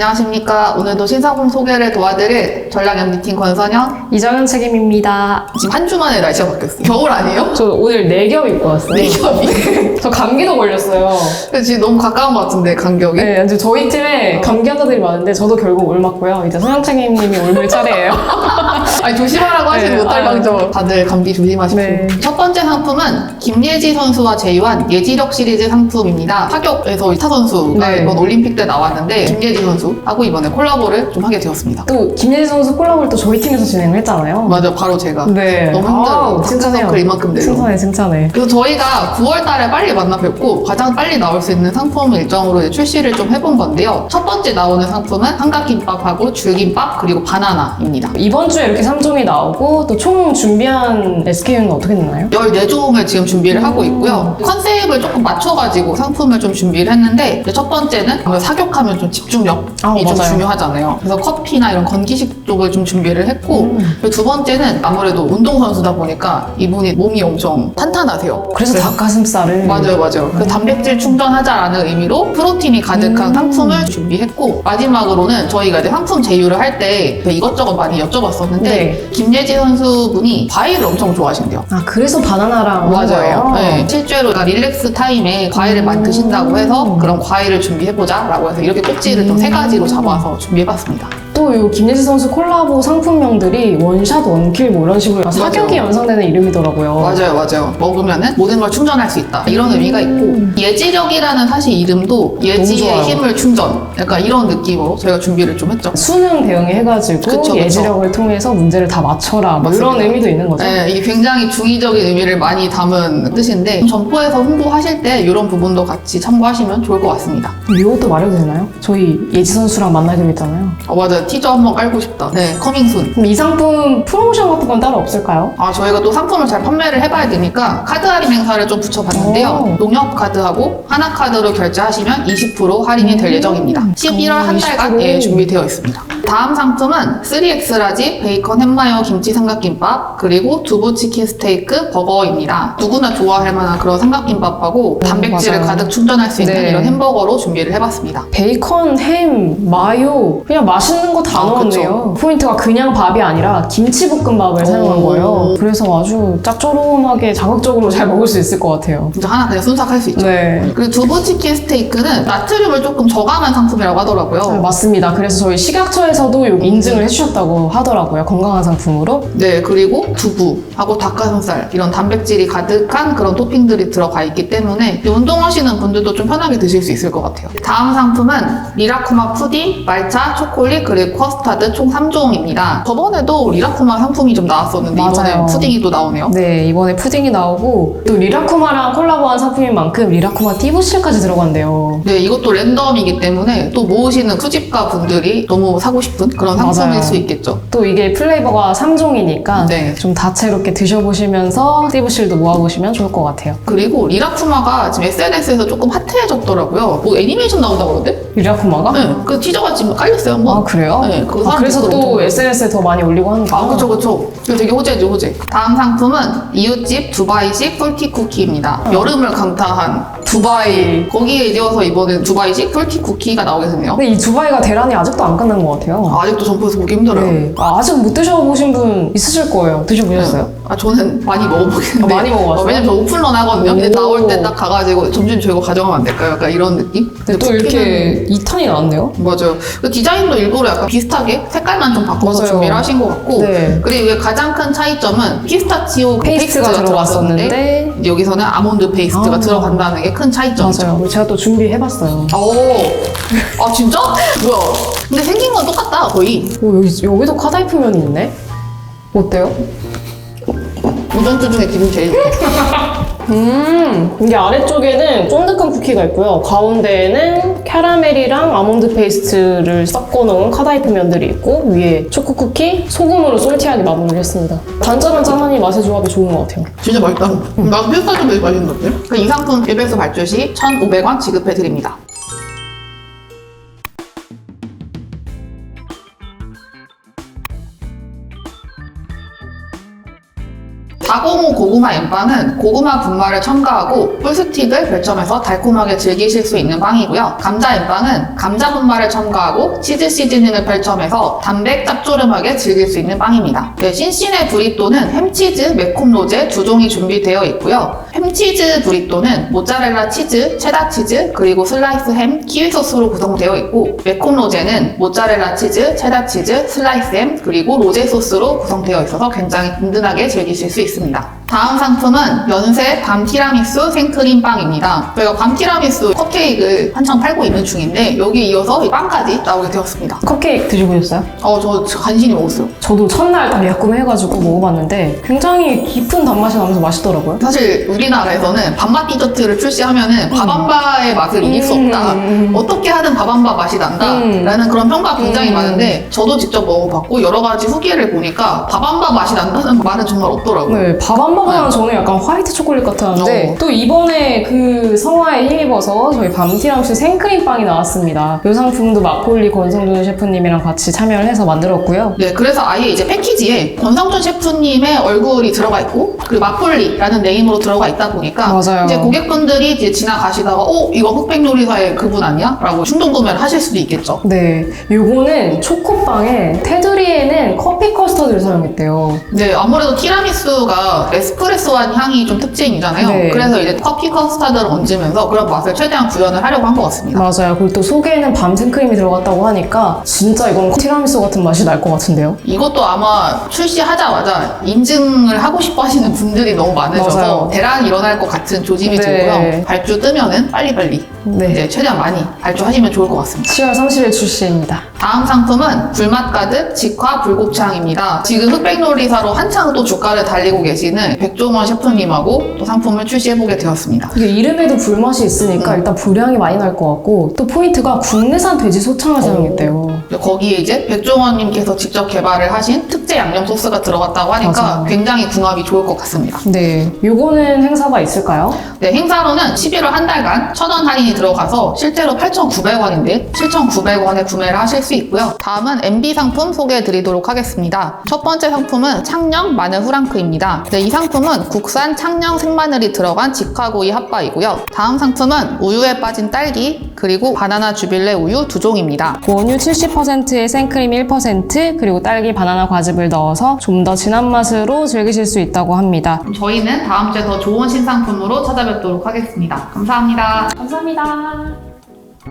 안녕하십니까. 오늘도 신상품 소개를 도와드릴 전략 MD팀 권선영. 이정현 책임입니다. 지금 한 주 만에 날씨가 바뀌었어요. 겨울 아니에요? 저 오늘 네겹 입고 왔어요. 네 겹이. 저 감기도 걸렸어요. 근데 지금 너무 가까운 것 같은데, 간격이. 네, 이제 저희 팀에 감기 환자들이 많은데 저도 결국 올 맞고요. 이제 선영 책임님이 올물 차례예요. 아니, 조심하라고 하시지 네, 못할 아. 망정. 다들 감기 조심하십시오. 네. 첫 번째 상품은 김예지 선수와 제이완 예지력 시리즈 상품입니다. 타격에서 이타 선수가 네. 이번 올림픽 때 나왔는데, 김예지 선수하고 이번에 콜라보를 좀 하게 되었습니다. 또 김예지 선수 콜라보를 또 저희 팀에서 진행을 했잖아요. 맞아, 바로 제가. 네. 너무 힘들어. 다크서클 이만큼 내려. 칭찬해, 칭찬해. 그래서 저희가 9월 달에 빨리 만나 뵙고 가장 빨리 나올 수 있는 상품 일정으로 출시를 좀 해본 건데요. 첫 번째 나오는 상품은 삼각김밥하고 줄김밥 그리고 바나나입니다. 이번 주에 이렇게 3종이 나오고 또 총 준비한 SKU는 어떻게 되나요? 14종을 지금 준비를 하고 있고요. 컨셉을 조금 맞춰가지고 상품을 좀 준비를 했는데 이제 첫 번째는 아무래도 사격하면 좀 집중력이 아, 좀 맞아요. 중요하잖아요. 그래서 커피나 이런 건기식 쪽을 좀 준비를 했고 음. 그리고 두 번째는 아무래도 운동선수다 보니까 이분이 몸이 엄청 탄탄하세요. 그래서 닭가슴살을 맞아요, 맞아요. 그 단백질 충전하자라는 의미로 프로틴이 가득한 음. 상품을 준비했고 마지막으로는 저희가 이제 상품 제휴를 할 때 이것저것 많이 여쭤봤었는데 네. 김예지 선수분이 과일을 엄청 좋아하신대요. 아 그래서 바나 나랑 한 거예요? 네. 실제로 릴렉스 타임에 과일을 많이 드신다고 해서 그런 과일을 준비해보자 라고 해서 이렇게 꼭지를 좀 세 가지로 잡아서 준비해봤습니다. 또 이 김예지 선수 콜라보 상품명들이 원샷 원킬 뭐 이런 식으로 사격이 연상되는 이름이더라고요. 맞아요, 맞아요. 먹으면은 모든 걸 충전할 수 있다. 이런 의미가 있고 예지력이라는 사실 이름도 예지의 좋아요. 힘을 충전. 약간 이런 느낌으로 저희가 준비를 좀 했죠. 수능 대응에 해가지고 그쵸, 그쵸. 예지력을 통해서 문제를 다 맞춰라 뭐 이런 맞습니다. 의미도 있는 거죠. 네, 이게 굉장히 중의적인 의미를 많이 담은 뜻인데 점포에서 홍보하실 때 이런 부분도 같이 참고하시면 좋을 것 같습니다. 이것도 말해도 되나요? 저희 예지 선수랑 만나기로 했잖아요. 어, 맞아요. 티저 한번 깔고 싶다. 네, 커밍순. 그럼 이 상품 프로모션 같은 건 따로 없을까요? 아, 저희가 또 상품을 잘 판매를 해봐야 되니까 카드 할인 행사를 좀 붙여봤는데요. 오. 농협 카드하고 하나 카드로 결제하시면 20% 할인이 될 예정입니다. 11월 한 달간 20%. 예, 준비되어 있습니다. 다음 상품은 3X 라지 베이컨 햄마요 김치 삼각김밥 그리고 두부 치킨 스테이크 버거입니다. 누구나 좋아할 만한 그런 삼각김밥하고 단백질을 맞아요. 가득 충전할 수 있는 네. 이런 햄버거로 준비를 해봤습니다. 베이컨, 햄, 마요 그냥 맛있는 거 다 아, 넣었네요. 포인트가 그냥 밥이 아니라 김치볶음밥을 사용한 거예요. 그래서 아주 짭조름하게 자극적으로 잘 먹을 수 있을 것 같아요. 진짜 하나 그냥 순삭할 수 있죠. 네. 그리고 두부 치킨 스테이크는 나트륨을 조금 저감한 상품이라고 하더라고요. 네, 맞습니다. 그래서 저희 식약처에서 도 여기 인증을 해주셨다고 하더라고요. 건강한 상품으로. 네, 그리고 두부하고 닭가슴살 이런 단백질이 가득한 그런 토핑들이 들어가 있기 때문에 운동하시는 분들도 좀 편하게 드실 수 있을 것 같아요. 다음 상품은 리라쿠마 푸딩, 말차, 초콜릿 그리고 커스타드 총 3종입니다. 저번에도 리라쿠마 상품이 좀 나왔었는데 맞아요. 이번에 푸딩이 또 나오네요. 네, 이번에 푸딩이 나오고 또 리라쿠마랑 콜라보한 상품인 만큼 리라쿠마 띠부실까지 들어간대요. 네, 이것도 랜덤이기 때문에 또 모으시는 수집가 분들이 너무 사고 싶은 그런 상품일 맞아요. 수 있겠죠. 또 이게 플레이버가 3종이니까 네. 좀 다채롭게 드셔보시면서 띠부실도 모아보시면 좋을 것 같아요. 그리고 리라쿠마가 지금 SNS에서 조금 핫해졌더라고요. 뭐 애니메이션 나온다고 그러는데? 리라쿠마가? 네, 그 티저가 지금 깔렸어요, 한번. 아 그래요? 네, 그거 아, 사람들이 그래서 또또 엄청 SNS에 더 많이 올리고 하는 거. 아, 그쵸, 그쵸. 이거 되게 호재죠, 호재. 다음 상품은 이웃집 두바이식 솔티 쿠키입니다. 여름을 강타한 두바이. 거기에 이어서 이번엔 두바이식 솔티 쿠키가 나오게 되네요. 근데 이 두바이가 대란이 아직도 안 끝난 것 같아요. 아직도 점포에서 보기 힘들어요. 네. 아, 아직 못 드셔보신 분 있으실 거예요. 드셔보셨어요? 아, 저는 많이 먹어보겠는데. 아, 많이 먹어봤어요? 어, 왜냐면 저 오픈런 하거든요. 근데 오. 나올 때 딱 가가지고 점심 저희거 가져가면 안 될까요? 약간 이런 느낌? 근데 또 이렇게 2탄이 나왔네요. 맞아요. 그 디자인도 일부러 약간 비슷하게 색깔만 좀 바꿔서 맞아요. 준비를 하신 것 같고. 네. 그리고 이게 가장 큰 차이점은 피스타치오 페이스트가 들어갔었는데 여기서는 아몬드 페이스트가 아. 들어간다는 게 큰 차이점이죠. 맞아요. 제가 또 준비해봤어요. 오, 아 진짜? 뭐야? 근데 생긴 건 똑같다 거의. 오, 여기, 여기도 카다이프 면이 있네? 어때요? 주 중에 기분 제일 좋다. 음, 이게 아래쪽에는 쫀득한 쿠키가 있고요. 가운데에는 캐러멜이랑 아몬드 페이스트를 섞어 놓은 카다이프 면들이 있고 위에 초코 쿠키, 소금으로 솔티하게 마무리를 했습니다. 단짠한 짠하니 맛의 조합이 좋은 것 같아요. 진짜 맛있다. 난 피스타치오 되게 맛있는 것 같아. 그 이 상품 일베스 발주 시 1,500원 지급해 드립니다. 다고무 고구마 엠빵은 고구마 분말을 첨가하고 꿀스틱을 별점해서 달콤하게 즐기실 수 있는 빵이고요. 감자 엠빵은 감자 분말을 첨가하고 치즈 시즈닝을 별점해서 담백 짭조름하게 즐길 수 있는 빵입니다. 네, 신신의 브리또는 햄치즈, 매콤 로제 두 종이 준비되어 있고요. 햄치즈 브리또는 모짜렐라 치즈, 체다 치즈, 그리고 슬라이스 햄, 키위 소스로 구성되어 있고 매콤 로제는 모짜렐라 치즈, 체다 치즈, 슬라이스 햄, 그리고 로제 소스로 구성되어 있어서 굉장히 든든하게 즐기실 수 있습니다. 다음 상품은 연세 밤 티라미수 생크림 빵입니다. 저희가 밤 티라미수 컵케이크를 한창 팔고 있는 중인데 여기 이어서 이 빵까지 나오게 되었습니다. 컵케이크 드셔보셨어요? 어, 저 간신히 먹었어요. 저도 첫날 딱 예약구매해가지고 먹어봤는데 굉장히 깊은 단맛이 나면서 맛있더라고요. 사실 우리나라에서는 밥맛 디저트를 출시하면은 밥한바의 맛을 이길 수 음, 없다. 음, 음. 어떻게 하든 밥한바 맛이 난다. 음. 라는 그런 평가 굉장히 음. 많은데 저도 직접 먹어봤고 여러 가지 후기를 보니까 밥한바 맛이 난다는 말은 정말 없더라고요. 네, 밥 한바보다는 저는 약간 화이트 초콜릿 같았는데 어. 또 이번에 그 성화에 힘입어서 저희 밤티라미수 생크림 빵이 나왔습니다. 이 상품도 마폴리 권성준 셰프님이랑 같이 참여를 해서 만들었고요. 네, 그래서 아예 이제 패키지에 권성준 셰프님의 얼굴이 들어가 있고 그리고 마폴리라는 네임으로 들어가 있다 보니까 맞아요. 이제 고객분들이 이제 지나가시다가 어 이거 흑백 요리사의 그분 아니야? 라고 충동 구매를 하실 수도 있겠죠. 네, 요거는 초코빵에 테두리에는 커피 커스터드를 사용했대요. 네, 아무래도 티라미수가 에스프레소한 향이 좀 특징이잖아요. 네. 그래서 이제 커피 커스터드를 얹으면서 그런 맛을 최대한 구현을 하려고 한 것 같습니다. 맞아요. 그리고 또 속에는 밤 생크림이 들어갔다고 하니까 진짜 이건 티라미수 같은 맛이 날 것 같은데요. 이것도 아마 출시하자마자 인증을 하고 싶어 하시는 분들이 너무 많으셔서 맞아요. 대란이 일어날 것 같은 조짐이 네. 들고요. 발주 뜨면은 빨리빨리 네. 이제 최대한 많이 발주하시면 좋을 것 같습니다. 10월 30일 출시입니다. 다음 상품은 불맛 가득 직화 불곱창입니다. 지금 흑백놀이사로 한창 또 주가를 달리고 계시는 백종원 셰프님하고 또 상품을 출시해보게 되었습니다. 이게 이름에도 불맛이 있으니까 음. 일단 불향이 많이 날 것 같고 또 포인트가 국내산 돼지 소창을 사용했대요. 거기에 이제 백종원님께서 직접 개발을 하신 특제 양념 소스가 들어갔다고 하니까 맞아요. 굉장히 궁합이 좋을 것 같습니다. 네, 요거는 행사가 있을까요? 네, 행사로는 11월 한 달간 천 원 할인이 들어가서 실제로 8,900원인데 7,900원에 구매를 하실 수 있고요. 다음은 MB 상품 소개해 드리도록 하겠습니다. 첫 번째 상품은 창녕 마늘 후랑크입니다. 네, 이 상품은 국산 창녕 생마늘이 들어간 직화구이 핫바이고요. 다음 상품은 우유에 빠진 딸기 그리고 바나나 주빌레 우유 두 종입니다. 원유 70%에 생크림 1% 그리고 딸기 바나나 과즙을 넣어서 좀 더 진한 맛으로 즐기실 수 있다고 합니다. 저희는 다음 주에 더 좋은 신상품으로 찾아뵙도록 하겠습니다. 감사합니다. 감사합니다. Bye.